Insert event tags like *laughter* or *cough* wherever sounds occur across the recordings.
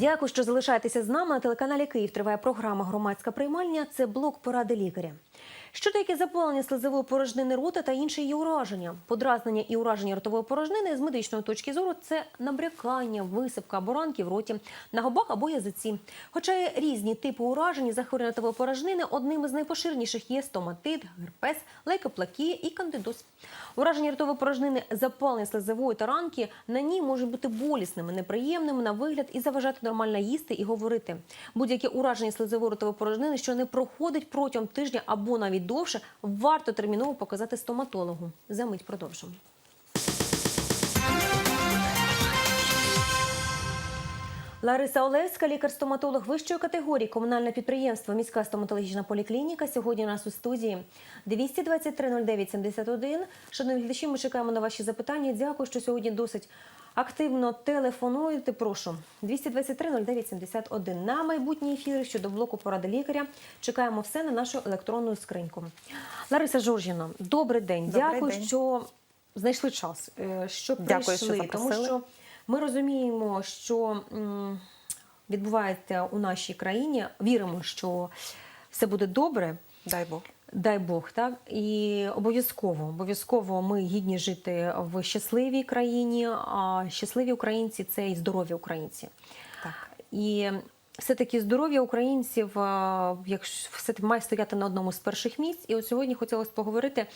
Дякую, що залишаєтеся з нами. На телеканалі Київ триває програма Громадська приймальня. Це блок поради лікаря. Що таке запалення слизової порожнини рота та інші її ураження? Подразнення і ураження ротової порожнини з медичної точки зору це набрякання, висипка або ранки в роті, на губах або язиці. Хоча різні типи уражень захворювання ротової порожнини, одним із найпоширеніших є стоматит, герпес, лейкоплакія і кандидоз. Ураження ротової порожнини, запалення слизової та ранки на ній можуть бути болісними, неприємними на вигляд і заважати нормально їсти і говорити. Будь-яке ураження слезової ротової порожнини, що не проходить протягом тижня або навіть довше, варто терміново показати стоматологу. Замить продовжимо. Лариса Олевська, лікар-стоматолог вищої категорії, комунальне підприємство, міська стоматологічна поліклініка. Сьогодні у нас у студії 223 09 71. Шановні глядачі, ми чекаємо на ваші запитання. Дякую, що сьогодні досить активно телефонуєте. Прошу 223 09 71. На майбутні ефіри щодо блоку поради лікаря. Чекаємо все на нашу електронну скриньку. Лариса Жоржіна, добрий день. Добрий Дякую, день. що знайшли час, е, що Дякую, що прийшли, тому що ми розуміємо, що відбувається у нашій країні. Віримо, що все буде добре. Дай Бог. Дай Бог, так і обов'язково, обов'язково ми гідні жити в щасливій країні. А щасливі українці це і здорові українці. Так. І все-таки здоров'я українців якщо все має стояти на одному з перших місць. І от сьогодні хотілося поговорити.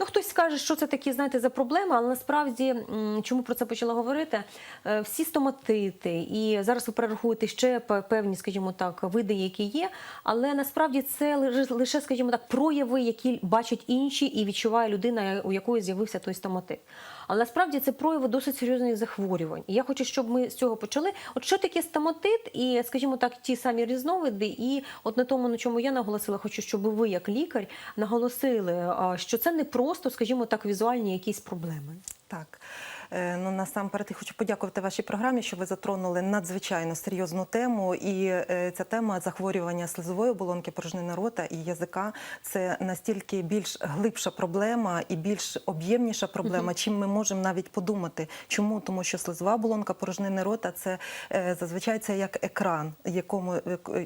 Ну, хтось скаже, що це такі, знаєте, за проблема, але насправді, чому про це почала говорити? Е, Всі стоматити, і зараз ви перерахуєте ще певні, скажімо так, види, які є. Але насправді це лише, скажімо так, прояви, які бачать інші, і відчуває людина, у якої з'явився той стоматит. Але насправді це прояви досить серйозних захворювань. І я хочу, щоб ми з цього почали. От що таке стоматит, і, скажімо так, ті самі різновиди, і от на тому, на чому я наголосила, хочу, щоб ви, як лікар, наголосили, що це не просто, скажімо так, візуальні якісь проблеми. Так. Е, Ну, насамперед я хочу подякувати вашій програмі, що ви затронули надзвичайно серйозну тему. І е, ця тема захворювання слизової оболонки, порожнини рота і язика це настільки більш глибша проблема і більш об'ємніша проблема, чим ми можемо навіть подумати. Чому? Тому що слизова оболонка порожнини рота це е, зазвичай це як екран, якому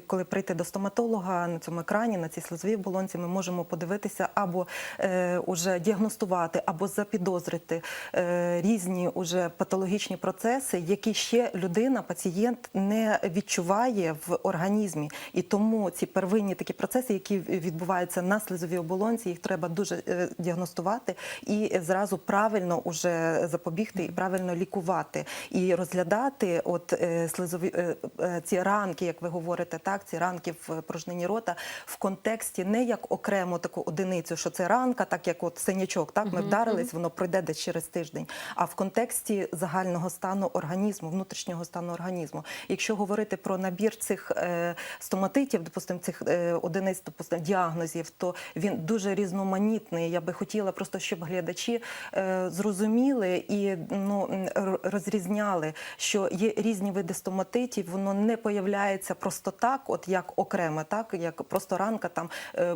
коли прийти до стоматолога на цьому екрані, на цій слизовій оболонці, ми можемо подивитися або е, уже діагностувати, або запідозрити е, різні уже патологічні процеси, які ще людина, пацієнт не відчуває в організмі. І тому ці первинні такі процеси, які відбуваються на слизовій оболонці, їх треба дуже е, діагностувати і зразу правильно уже запобігти і правильно лікувати і розглядати от е, слизові е, ці ранки, як ви говорите, так ці ранки в порожнині рота в контексті не як окрему таку одиницю, що це ранка, так як от синячок, так ми вдарились, воно пройде десь через тиждень. А в контексті загального стану організму, внутрішнього стану організму. Якщо говорити про набір цих е, стоматитів, допустимо, цих е, одиниць, допустимо, діагнозів, то він дуже різноманітний. Я би хотіла просто, щоб глядачі е, зрозуміли і ну розрізняли, що є різні види стоматитів, воно не появляється просто так, от як окремо, так як просто ранка. Там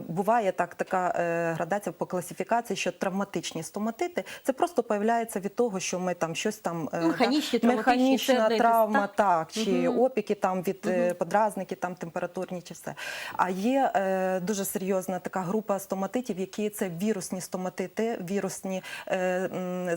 буває так, така градація по класифікації, що травматичні стоматити це просто появляється від того, що ми там щось там е, механічні, травматичні, механічна травма, так? так, чи Мгм. опіки там від е, подразники, там температурні чи все. А є е, дуже серйозна така група стоматитів, які це вірусні стоматити, вірусні е,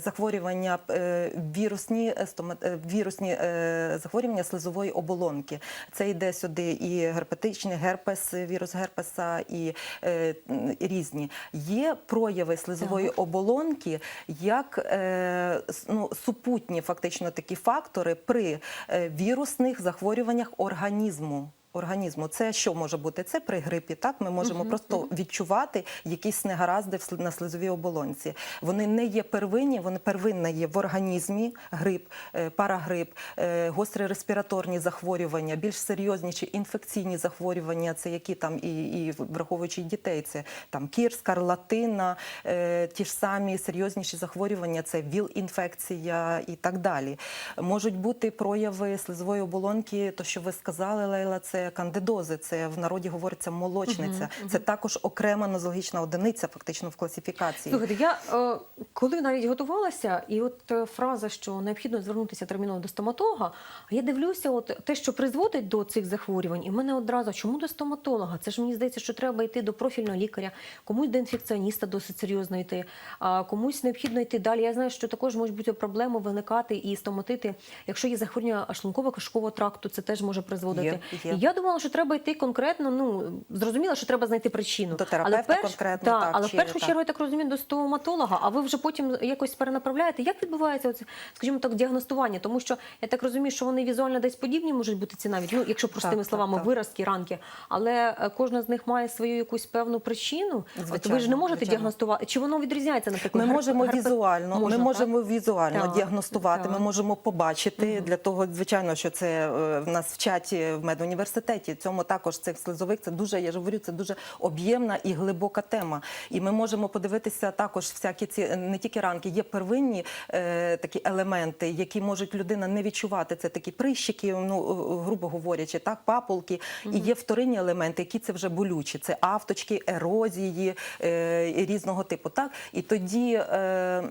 захворювання, е, вірусні е, стома- е, вірусні е, захворювання слизової оболонки. Це йде сюди і герпетичний герпес, вірус герпеса, і е, різні. Є прояви слизової оболонки як е, ну, супутні фактично такі фактори при е, вірусних захворюваннях організму. Організму, це що може бути? Це при грипі. Так ми можемо просто відчувати якісь негаразди на слизовій оболонці. Вони не є первинні, вони первинна є в організмі. Грип, е, парагрип, е, гострі респіраторні захворювання, більш серйозніші інфекційні захворювання. Це які там і, і враховуючи дітей, це там кір, скарлатина, е, ті ж самі серйозніші захворювання, це ВІЛ-інфекція і так далі. Можуть бути прояви слизової оболонки, то що ви сказали, Лейла, це кандидози, це в народі говориться молочниця. Це також окрема нозологічна одиниця, фактично в класифікації. Слухайте, я е, коли навіть готувалася, і от е, фраза, що необхідно звернутися терміново до стоматолога, я дивлюся, от те, що призводить до цих захворювань, і в мене одразу чому до стоматолога? Це ж мені здається, що треба йти до профільного лікаря, комусь до інфекціоніста досить серйозно йти, а комусь необхідно йти далі. Я знаю, що також можуть бути проблеми виникати і стоматити, якщо є захворювання шлунково-кишкового тракту, це теж може призводити. Є, є. І я думала, що треба йти конкретно. Ну зрозуміло, що треба знайти причину. До терапевта конкретно, та, так, але в першу так. чергу я так розумію до стоматолога. А ви вже потім якось перенаправляєте. Як відбувається оце, скажімо так, діагностування? Тому що я так розумію, що вони візуально десь подібні можуть бути ці навіть, ну якщо простими так, словами, так. виразки, ранки, але е, кожна з них має свою якусь певну причину. От ви ж не можете звичайно. діагностувати. Чи воно відрізняється, наприклад? Ми можемо герпе- візуально, Можна, ми так? можемо візуально Так, діагностувати. так. Ми можемо побачити для того, звичайно, що це е, в нас вчать в медуніверситеті. Цьому також цих слизових. Це дуже я ж говорю, це дуже об'ємна і глибока тема. І ми можемо подивитися також всякі ці не тільки ранки, є первинні е, такі елементи, які можуть людина не відчувати. Це такі прищики, ну е, грубо говорячи, так папулки. І є вторинні елементи, які це вже болючі. Це авточки, ерозії е, різного типу. Так і тоді е,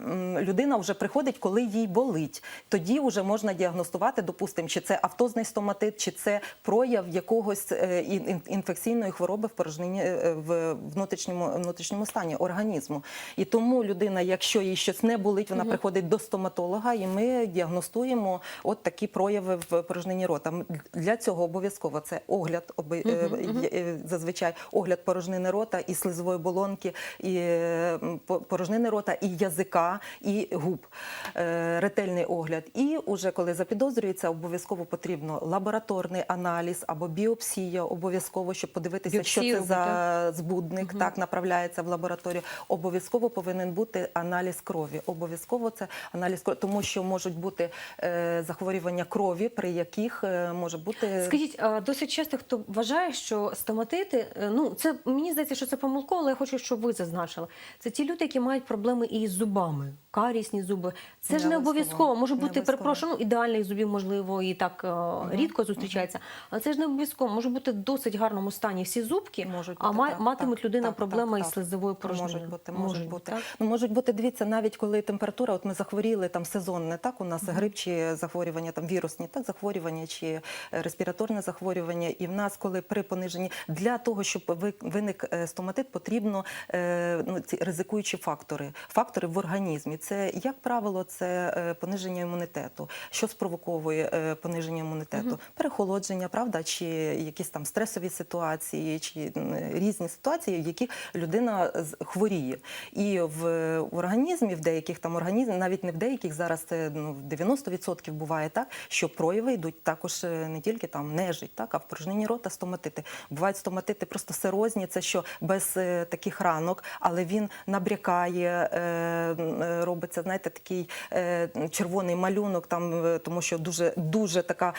людина вже приходить, коли їй болить. Тоді вже можна діагностувати, допустимо, чи це автозний стоматит, чи це прояв якогось е, ін- ін- інфекційної хвороби в порожнині е, в внутрішньому внутрішньому стані організму. І тому людина, якщо їй щось не болить, вона приходить до стоматолога, і ми діагностуємо от такі прояви в порожнині рота. Для цього обов'язково це огляд оби- е, зазвичай огляд порожнини рота і слизової болонки, і порожнини рота, і язика, і губ. Ретельний огляд. І уже коли запідозрюється, обов'язково потрібно лабораторний аналіз або біопсія, обов'язково, щоб подивитися, Біопсію що це за збудник, так направляється в лабораторію. Обов'язково повинен бути аналіз крові. Обов'язково це аналіз крові, тому що можуть бути е, захворювання крові, при яких е, може бути Скажіть, а досить часто хто вважає, що стоматити, е, ну це мені здається, що це помилково, але я хочу, щоб ви зазначили. Це ті люди, які мають проблеми із зубами, карісні зуби. Це ж Не не обов'язково. Може бути, перепрошую, ну ідеальних зубів, можливо, і так е, рідко зустрічається. Але це ж не обов'язково. Може бути в досить гарному стані всі зубки, Можуть а бути, ма- так, матимуть так, людина так, проблеми так, із слизовою порожниною. Можуть бути, можуть бути. так? Ну, можуть бути, дивіться, навіть коли температура, от ми захворіли там сезонне, так у нас грип чи захворювання, там вірусні, так захворювання чи е, респіраторне захворювання. І в нас, коли при пониженні для того, щоб ви- виник е, стоматит, потрібно е, ну, ці ризикуючі фактори, фактори в організмі. Це як правило, це пониження імунітету. Що спровоковує пониження імунітету? Перехолодження, правда, чи якісь там стресові ситуації, чи різні ситуації, в яких людина хворіє. І в, організмі, в деяких там організмів, навіть не в деяких зараз це ну, в 90% буває так, що прояви йдуть також е, не тільки там нежить, так, а в порожнині рота стоматити. Бувають стоматити просто серозні, це що без е, таких ранок, але він набрякає, е, робиться, знаєте, такий червоний малюнок, там, тому що дуже, дуже така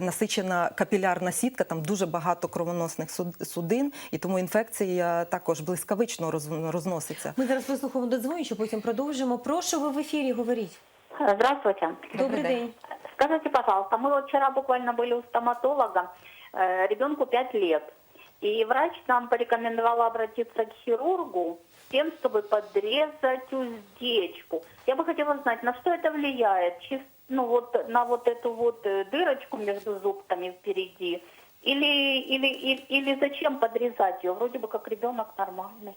насичена капілярна сітка, там дуже багато кровоносних суд- судин, і тому інфекція також блискавично роз- розноситься. Ми зараз вислухаємо додзвонюючи, потім продовжимо. Прошу ви в ефірі говоріть. Здравствуйте. Добрий день. день. Скажите, пожалуйста, мы вот вчера буквально были у стоматолога, э, ребенку 5 лет, и врач нам порекомендовал обратиться к хирургу с тем, чтобы подрезать уздечку. Я бы хотела знать, на что это влияет? Чис- ну вот на вот эту вот э, дырочку между зубками впереди? Или, или, или, или зачем подрезать ее? Вроде бы как ребенок нормальный.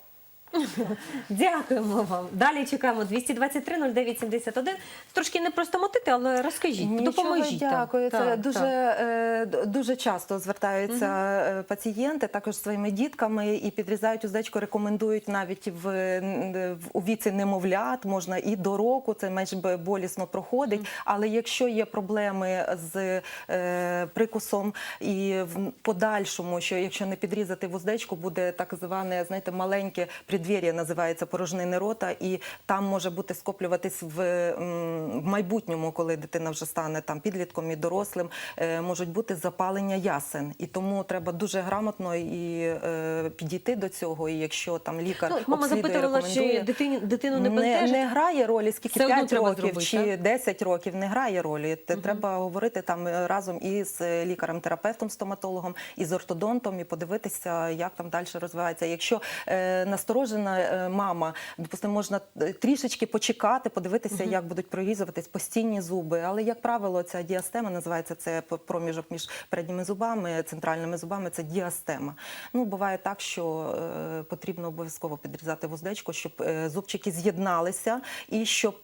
*laughs* Дякуємо вам. Далі чекаємо 223 09 71. Трошки не про стоматити, але розкажіть, Нічого, допоможіть. Дякую. Це Так, дуже, так. е, дуже часто звертаються е, пацієнти також своїми дітками і підрізають уздечку, рекомендують навіть в, в у віці немовлят, можна і до року, це менш болісно проходить. Але якщо є проблеми з е, прикусом і в подальшому, що якщо не підрізати вуздечку, буде так зване, знаєте, маленьке преддвер'я, називається порожнини рота, і там може бути скоплюватись в, в майбутньому, коли дитина вже стане там підлітком і дорослим, е, можуть бути запалення ясен. І тому треба дуже грамотно і е, підійти до цього. І якщо там лікар Ну, мама запитувала, чи рекомендує, дитину не не, бентежить. не грає ролі, скільки Все 5 років зробити, чи так? 10 років не грає ролі. Те Треба говорити там е, разом із лікарем-терапевтом, стоматологом, і з ортодонтом, і подивитися, як там далі розвивається. Якщо е, настороження кожна е, мама, допустимо, можна е, трішечки почекати, подивитися, як будуть прорізуватись постійні зуби. Але, як правило, ця діастема називається це проміжок між передніми зубами, центральними зубами. Це діастема. Ну, буває так, що е, потрібно обов'язково підрізати вуздечку, щоб зубчики з'єдналися і щоб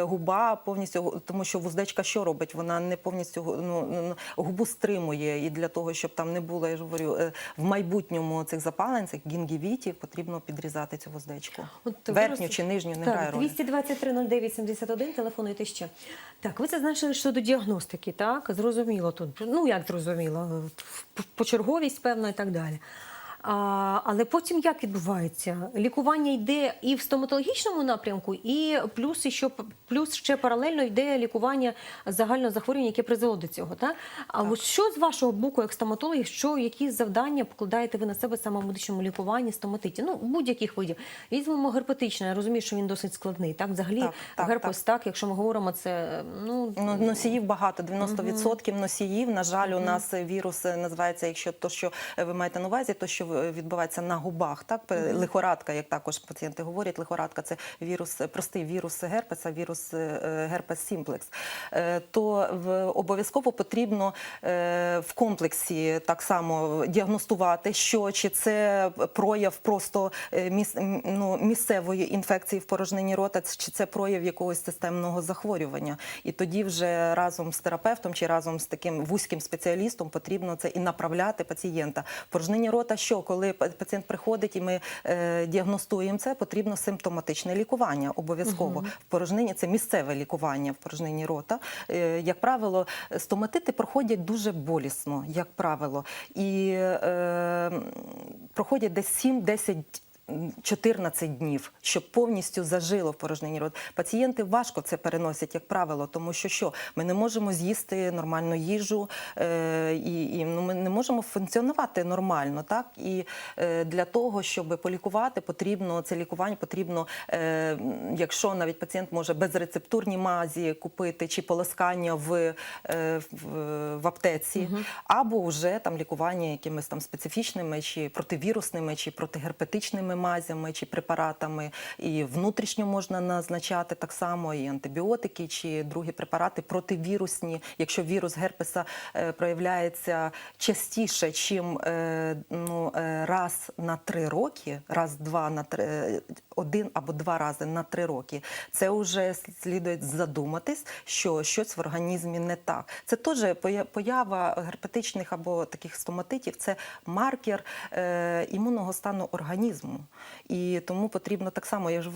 губа повністю тому що вуздечка що робить? Вона не повністю ну, губу стримує. І для того, щоб там не було, я ж говорю, в майбутньому цих запалень, цих гінгівітів, потрібно підрізати цю воздечку. От Верхню чи нижню не грає так, ролі. 223 09 71, телефонуйте ще. Так, ви зазначили щодо діагностики, так? Зрозуміло тут. Ну, як зрозуміло, п- почерговість, певна і так далі. А, але потім як відбувається? Лікування йде і в стоматологічному напрямку, і плюс, і що, плюс ще паралельно йде лікування загального захворювання, яке призвело до цього. Так? А от що з вашого боку, як стоматологів, що які завдання покладаєте ви на себе саме в медичному лікуванні стоматиті? Ну, будь-яких видів. Візьмемо герпетичний, я розумію, що він досить складний. Так, взагалі, Так, так, герпес, так. якщо ми говоримо, це ну, Ну, носіїв багато, 90% носіїв. На жаль, у нас вірус називається, якщо то, що ви маєте на увазі, то що відбувається на губах. Так, лихорадка, як також пацієнти говорять, лихорадка це вірус, е, простий вірус герпеса, вірус е, е, герпес сімплекс. То в обов'язково потрібно в комплексі так само діагностувати, що чи це прояв просто міс, ну, місцевої інфекції в порожнині рота, чи це прояв якогось системного захворювання. І тоді вже разом з терапевтом чи разом з таким вузьким спеціалістом потрібно це і направляти пацієнта. В порожнині рота, що коли пацієнт приходить і ми е, діагностуємо це, потрібно симптоматичне лікування. Обов'язково в порожнині це місцеве лікування в порожнині рота. Е, як правило, стоматити проходять дуже болісно, як правило, і е, проходять десь 7-10 14 днів, щоб повністю зажило в порожнині рот. Пацієнти важко це переносять, як правило, тому що що ми не можемо з'їсти нормальну їжу, е, і, і ну, ми не можемо функціонувати нормально. Так і е, для того, щоб полікувати, потрібно це лікування потрібно, е, якщо навіть пацієнт може безрецептурні мазі купити чи полоскання в, е, в, в аптеці, або вже там лікування якимись там специфічними чи противірусними, чи протигерпетичними мазями чи препаратами. І внутрішньо можна назначати так само і антибіотики, чи другі препарати противірусні, якщо вірус герпеса е, проявляється частіше, чим е, ну, е, раз на три роки, раз-два на три, один або два рази на три роки. Це вже слідує задуматись, що щось в організмі не так. Це теж поява герпетичних або таких стоматитів, це маркер імунного стану організму. І тому потрібно так само, я ж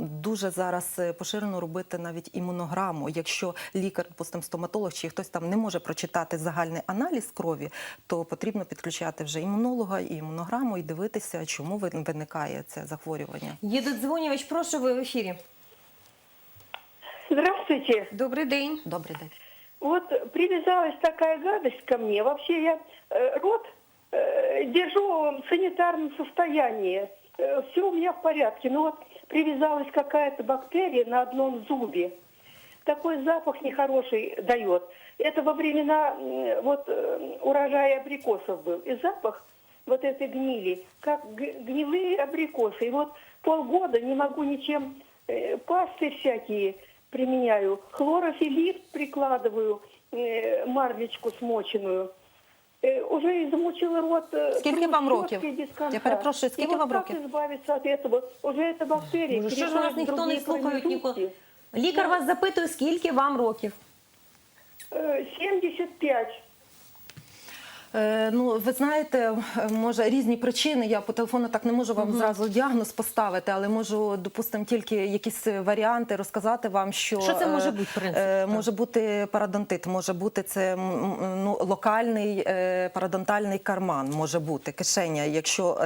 дуже зараз е, поширено робити навіть імунограму. Якщо лікар, допустим, стоматолог чи хтось там не може прочитати загальний аналіз крові, то потрібно підключати вже імунолога і імунограму і дивитися, чому ви- виникає це захворювання. є додзвонювач, прошу ви в ефірі. Здравствуйте. Добрий день. Добрий день. Вот привязалась такая гадость ко мне. Вообще я э, рот э, держу в санитарном состоянии. все у меня в порядке. Но вот привязалась какая-то бактерия на одном зубе. Такой запах нехороший дает. Это во времена вот э, урожая абрикосов был. И запах вот этой гнили, как гнилые абрикосы. И вот полгода не могу ничем, э, пасты всякие применяю, хлорофилит прикладываю, э, марлечку смоченную. Э, уже измучила рот. э, Скільки вам хрустётки років? без конца. Я перепрошую, скільки И вот вам как років? избавиться от этого? Уже эта бактерия Боже, що ж вас переходит в ніхто не другие слухає ніколи? промежутки. Лікар вас запитує, скільки вам років? Э, 75. Е, ну, ви знаєте, е, може різні причини. Я по телефону так не можу вам зразу діагноз поставити, але можу, допустимо, тільки якісь варіанти розказати вам, що, Що це може е, бути, так? може бути парадонтит, може бути це ну, локальний парадонтальний карман, може бути кишеня, якщо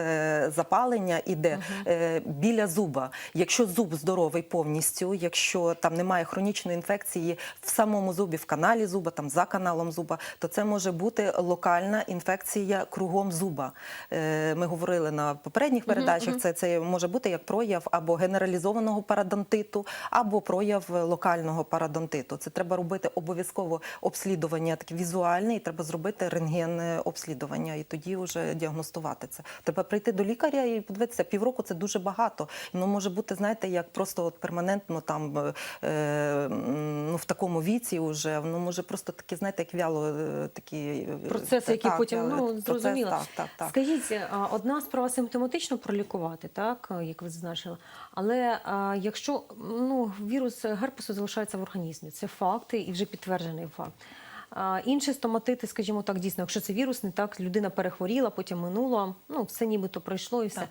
запалення іде е, біля зуба. Якщо зуб здоровий повністю, якщо там немає хронічної інфекції в самому зубі, в каналі зуба, там за каналом зуба, то це може бути локальна бактеріальна інфекція кругом зуба. Е, Ми говорили на попередніх передачах. Це, це може бути як прояв або генералізованого парадонтиту, або прояв локального парадонтиту. Це треба робити обов'язково обслідування таке візуальне, і треба зробити рентген обслідування, і тоді вже діагностувати це. Треба прийти до лікаря і подивитися. Півроку це дуже багато. Воно може бути, знаєте, як просто от перманентно там е, ну, в такому віці вже воно може просто такі, знаєте, як вяло е, такі е, Процеси, та- які так, потім е, ну процес, зрозуміло. Так, так, так. Скажіть, одна справа симптоматично пролікувати, так як ви зазначили. Але а, якщо ну вірус герпесу залишається в організмі, це факти і вже підтверджений факт. А, інші стоматити, скажімо так, дійсно, якщо це вірусний, так людина перехворіла, потім минуло, ну все нібито пройшло і все. Так.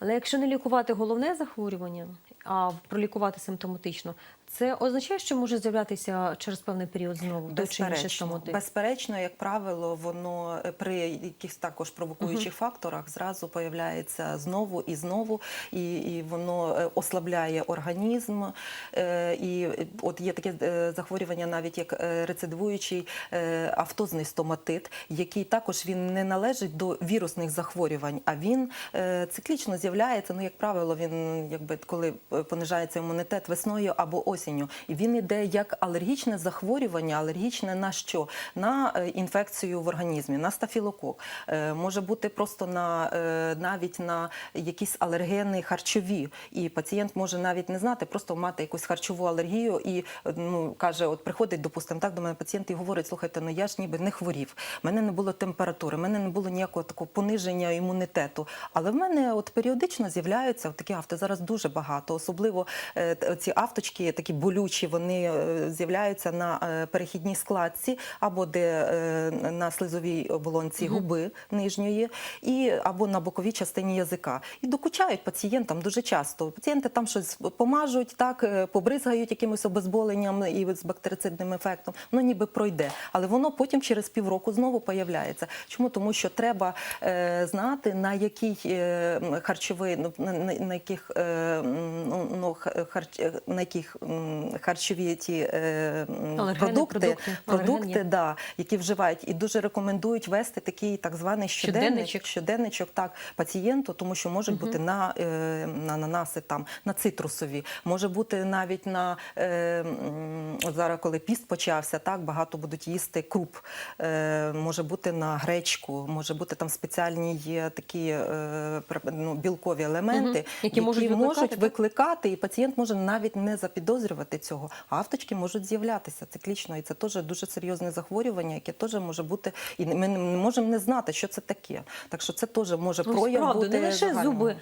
Але якщо не лікувати головне захворювання, а пролікувати симптоматично, це означає, що може з'являтися через певний період знову той чи інший Безперечно, безперечно, як правило, воно е, при якихось також провокуючих факторах зразу появляється знову і знову, і, і воно е, ослабляє організм. Е, І от є таке захворювання, навіть як рецидивуючий автозний стоматит, який також він не належить до вірусних захворювань, а він циклічно з'являється. Ну, як правило, він якби коли понижається імунітет весною або осінню. І він іде як алергічне захворювання, алергічне на що? На е, інфекцію в організмі, на стафілокок. Е, Може бути просто на е, навіть на якісь алергени харчові. І пацієнт може навіть не знати, просто мати якусь харчову алергію і ну каже: от приходить, допустимо, так до мене пацієнт і говорить: слухайте, ну я ж ніби не хворів, мене не було температури, в мене не було ніякого такого пониження імунітету. Але в мене от періодично з'являються такі авто. Зараз дуже багато, особливо ці авточки, такі болючі, вони е, з'являються на е, перехідній складці або де е, на слизовій оболонці губи нижньої, і або на боковій частині язика. І докучають пацієнтам дуже часто. Пацієнти там щось помажуть, так побризгають якимось обезболенням і з бактерицидним ефектом. Воно ніби пройде, але воно потім через півроку знову появляється. Чому? Тому що треба е, знати на який е, харчовий, ну, на, на, на яких е, ну, ну, харч, на яких харчові ті е, продукти, продукти. Продукти да, які вживають, і дуже рекомендують вести такий так званий Щоденничок. щоденничок так пацієнту, тому що можуть бути на, е, на ананаси, там на цитрусові, може бути навіть на е, от зараз, коли піст почався, так багато будуть їсти круп, е, може бути на гречку, може бути там спеціальні є такі е, ну, білкові елементи, Мгм. Які можуть викликати, можуть викликати, і пацієнт може навіть не запідозрювати цього. А авточки можуть з'являтися циклічно, і це теж дуже серйозне захворювання, яке теж може бути, і ми не можемо не знати, що це таке. Так що це теж може Ну, прояв справді, бути не лише загального. зуби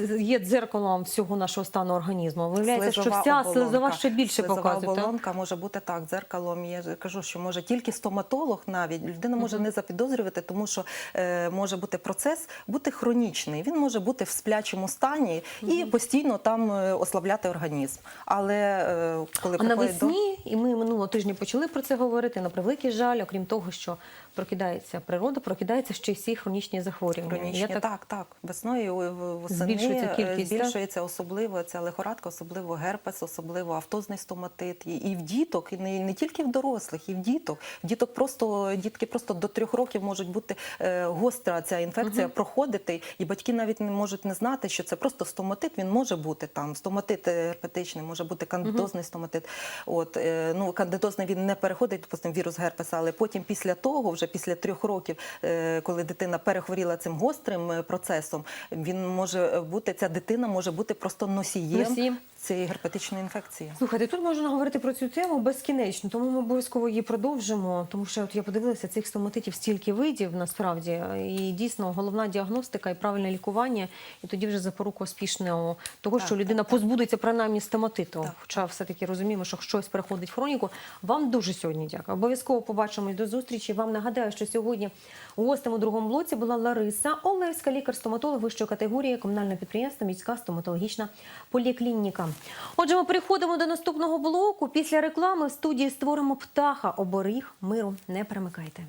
е, є дзеркалом всього нашого стану організму. Виявляється, що вся оболонка. слизова ще більше Слизова показує. так? оболонка може бути так, дзеркалом. Я кажу, що може тільки стоматолог навіть людина може не запідозрювати, тому що е, може бути процес бути хронічний. Він може бути в сплячому стані і постійно там е, ослабляти організм. Але е, коли А навесні, до і ми минулого тижня почали про це говорити. На превеликий жаль, окрім того, що прокидається природа, прокидається ще й всі хронічні захворювання. Хронічні, Я так, так, так, Весною в- восени Збільшується е, кількість, збільшується особливо ця лихорадка, особливо герпес, особливо автозний стоматит. І, і в діток, і не, не тільки в дорослих, і в діток. В діток просто дітки просто до трьох років можуть бути е, гостра ця інфекція проходити, і батьки навіть не можуть не знати, що це просто стоматит. Він може бути там. Стоматит е, герпетичний, може бути кандидозний стоматит. От е, ну кандидозний він не переходить, допустим, вірус герпеса, але потім після того, вже після трьох років, е, коли дитина перехворіла цим гострим е, процесом, він може бути, ця дитина може бути просто носієм, Носієм. Цієї герпетичної інфекції. Слухайте, тут можна говорити про цю тему безкінечно, тому ми обов'язково її продовжимо. Тому що от я подивилася цих стоматитів стільки видів насправді, і дійсно головна діагностика і правильне лікування, і тоді вже запорука успішного того, Так, що людина так. позбудеться принаймні стоматиту. Так. Хоча все таки розуміємо, що щось переходить в хроніку. Вам дуже сьогодні дякую. Обов'язково побачимось до зустрічі. Вам нагадаю, що сьогодні гостем у другому блоці була Лариса Олевська, лікар-стоматолог вищої категорії, комунальне підприємство міська стоматологічна поліклініка. Отже, ми переходимо до наступного блоку. Після реклами в студії створимо птаха оберіг миру. Не перемикайте.